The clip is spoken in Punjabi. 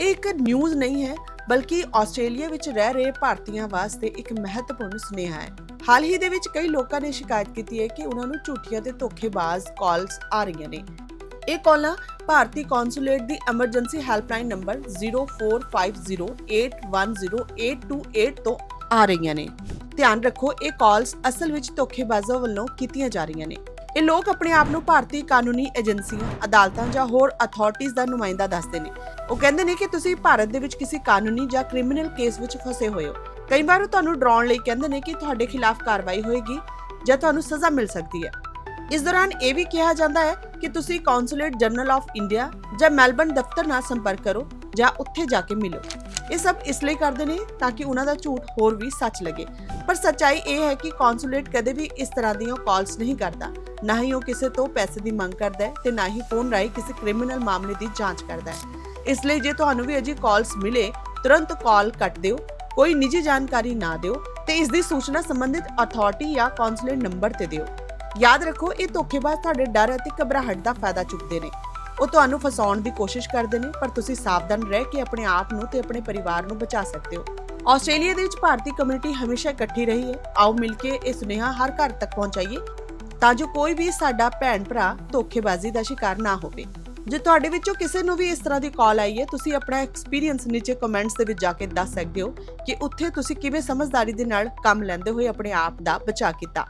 ਇਹ ਇੱਕ ਨਿਊਜ਼ ਨਹੀਂ ਹੈ, ਬਲਕਿ ਆਸਟ੍ਰੇਲੀਆ ਵਿੱਚ ਰਹਿ ਰਹੇ ਭਾਰਤੀਆਂ ਵਾਸਤੇ ਇੱਕ ਮਹੱਤਵਪੂਰਨ ਸੁਨੇਹਾ ਹੈ। ਹਾਲ ਹੀ ਦੇ ਵਿੱਚ ਕਈ ਲੋਕਾਂ ਨੇ ਸ਼ਿਕਾਇਤ ਕੀਤੀ ਹੈ ਕਿ ਉਹਨਾਂ ਨੂੰ ਝੂਠੀਆਂ ਤੇ ਧੋਖੇਬਾਜ਼ ਕਾਲਸ ਆ ਰਹੀਆਂ ਨੇ। ਇਹ ਕਾਲਾਂ ਭਾਰਤੀ ਕੌਂਸੂਲੇਟ ਦੀ ਐਮਰਜੈਂਸੀ ਹੈਲਪਲਾਈਨ ਨੰਬਰ 0450810828 ਤੋਂ ਆ ਰਹੀਆਂ ਨੇ। ਧਿਆਨ ਰੱਖੋ, ਇਹ ਕਾਲਸ ਅਸਲ ਵਿੱਚ ਧੋਖੇਬਾਜ਼ਾਂ ਵੱਲੋਂ ਕੀਤੀਆਂ ਜਾ ਰਹੀਆਂ ਨੇ। ਇਹ ਲੋਕ ਆਪਣੇ ਆਪ ਨੂੰ ਭਾਰਤੀ ਕਾਨੂੰਨੀ ਏਜੰਸੀਆਂ, ਅਦਾਲਤਾਂ ਜਾਂ ਹੋਰ ਅਥਾਰਟੀਆਂ ਦਾ ਨੁਮਾਇੰਦਾ ਦੱਸਦੇ ਨੇ। ਉਹ ਕਹਿੰਦੇ ਨੇ ਕਿ ਤੁਸੀਂ ਭਾਰਤ ਦੇ ਵਿੱਚ ਕਿਸੇ ਕਾਨੂੰਨੀ ਜਾਂ ਕ੍ਰਿਮੀਨਲ ਕੇਸ ਵਿੱਚ ਫਸੇ ਹੋਏ ਹੋ। ਕਈ ਵਾਰ ਉਹ ਤੁਹਾਨੂੰ ਡਰਾਉਣ ਲਈ ਕਹਿੰਦੇ ਨੇ ਕਿ ਤੁਹਾਡੇ ਖਿਲਾਫ ਕਾਰਵਾਈ ਹੋਏਗੀ ਜਾਂ ਤੁਹਾਨੂੰ ਸਜ਼ਾ ਮਿਲ ਸਕਦੀ ਹੈ। ਇਸ ਦੌਰਾਨ ਇਹ ਵੀ ਕਿਹਾ ਜਾਂਦਾ ਹੈ ਕਿ ਤੁਸੀਂ ਕੌਂਸੂਲੇਟ ਜਨਰਲ ਆਫ ਇੰਡੀਆ ਜਾਂ ਮੈਲਬਨ ਦਫ਼ਤਰ ਨਾਲ ਸੰਪਰਕ ਕਰੋ ਜਾਂ ਉੱਥੇ ਜਾ ਕੇ ਮਿਲੋ। ਇਹ ਸਭ ਇਸ ਲਈ ਕਰਦੇ ਨੇ ਤਾਂ ਕਿ ਉਹਨਾਂ ਦਾ ਝੂਠ ਹੋਰ ਵੀ ਸੱਚ ਲੱਗੇ। ਪਰ ਸੱਚਾਈ ਇਹ ਹੈ ਕਿ ਕੌਂਸੂਲੇਟ ਕਦੇ ਵੀ ਇਸ ਤਰ੍ਹਾਂ ਦੀਆਂ ਕਾਲਸ ਨਹੀਂ ਕਰਦਾ। ਨਾ ਹੀ ਉਹ ਕਿਸੇ ਤੋਂ ਪੈਸੇ ਦੀ ਮੰਗ ਕਰਦਾ ਹੈ ਤੇ ਨਾ ਹੀ ਫੋਨ ਰਾਹੀਂ ਕਿਸੇ ਕ੍ਰਿਮੀਨਲ ਮਾਮਲੇ ਦੀ ਜਾਂਚ ਕਰਦਾ ਹੈ। ਇਸ ਲਈ ਜੇ ਤੁਹਾਨੂੰ ਵੀ ਅਜੇ ਕਾਲਸ ਮਿਲੇ, ਤੁਰੰਤ ਕਾਲ ਕੱਟ ਦਿਓ, ਕੋਈ ਨਿੱਜੀ ਜਾਣਕਾਰੀ ਨਾ ਦਿਓ ਤੇ ਇਸ ਦੀ ਸੂਚਨਾ ਸੰਬੰਧਿਤ ਅਥਾਰਟੀ ਜਾਂ ਕੌਂਸੂਲੇਟ ਨੰਬਰ ਤੇ ਦਿਓ। ਯਾਦ ਰੱਖੋ, ਇਹ ਧੋਖੇਬਾਜ਼ ਤੁਹਾਡੇ ਡਰ ਅਤੇ ਘਬਰਾਹਟ ਦਾ ਫਾਇਦਾ ਚੁੱਕਦੇ ਨੇ। ਉਹ ਤੁਹਾਨੂੰ ਫਸਾਉਣ ਦੀ ਕੋਸ਼ਿਸ਼ ਕਰਦੇ ਨੇ, ਪਰ ਤੁਸੀਂ ਸਾਵਧਾਨ ਰਹਿ ਕੇ ਆਪਣੇ ਆਪ ਨੂੰ ਤੇ ਆਪਣੇ ਪਰਿਵਾਰ ਨੂੰ ਬਚਾ ਸਕਦੇ ਹੋ। ਆਸਟ੍ਰੇਲੀਆ ਦੇ ਵਿੱਚ ਭਾਰਤੀ ਕਮਿਊਨਿਟੀ ਹਮੇਸ਼ਾ ਇਕੱਠੀ ਰਹੀ ਹੈ। ਆਓ ਮਿਲ ਕੇ ਇਹ ਸੁਨੇਹਾ ਹਰ ਘਰ ਤੱਕ ਪਹੁੰਚਾਈਏ, ਤਾਂ ਜੋ ਕੋਈ ਵੀ ਸਾਡਾ ਭੈਣ ਭਰਾ ਧੋਖੇਬਾਜ਼ੀ ਦਾ ਸ਼ਿਕਾਰ ਨਾ ਹੋਵੇ। ਜੇ ਤੁਹਾਡੇ ਵਿੱਚੋਂ ਕਿਸੇ ਨੂੰ ਵੀ ਇਸ ਤਰ੍ਹਾਂ ਦੀ ਕਾਲ ਆਈ ਹੈ, ਤੁਸੀਂ ਆਪਣਾ ਐਕਸਪੀਰੀਅੰਸ ਨੀਚੇ ਕਮੈਂਟਸ ਦੇ ਵਿੱਚ ਜਾ ਕੇ ਦੱਸ ਸਕਦੇ ਹੋ ਕਿ ਉੱਥੇ ਤੁਸੀਂ ਕਿਵੇਂ ਸਮਝਦਾਰੀ ਦੇ ਨਾਲ ਕੰਮ ਲੈਂਦੇ ਹੋਏ ਆਪਣੇ ਆਪ ਦਾ ਬਚਾਅ ਕੀਤਾ।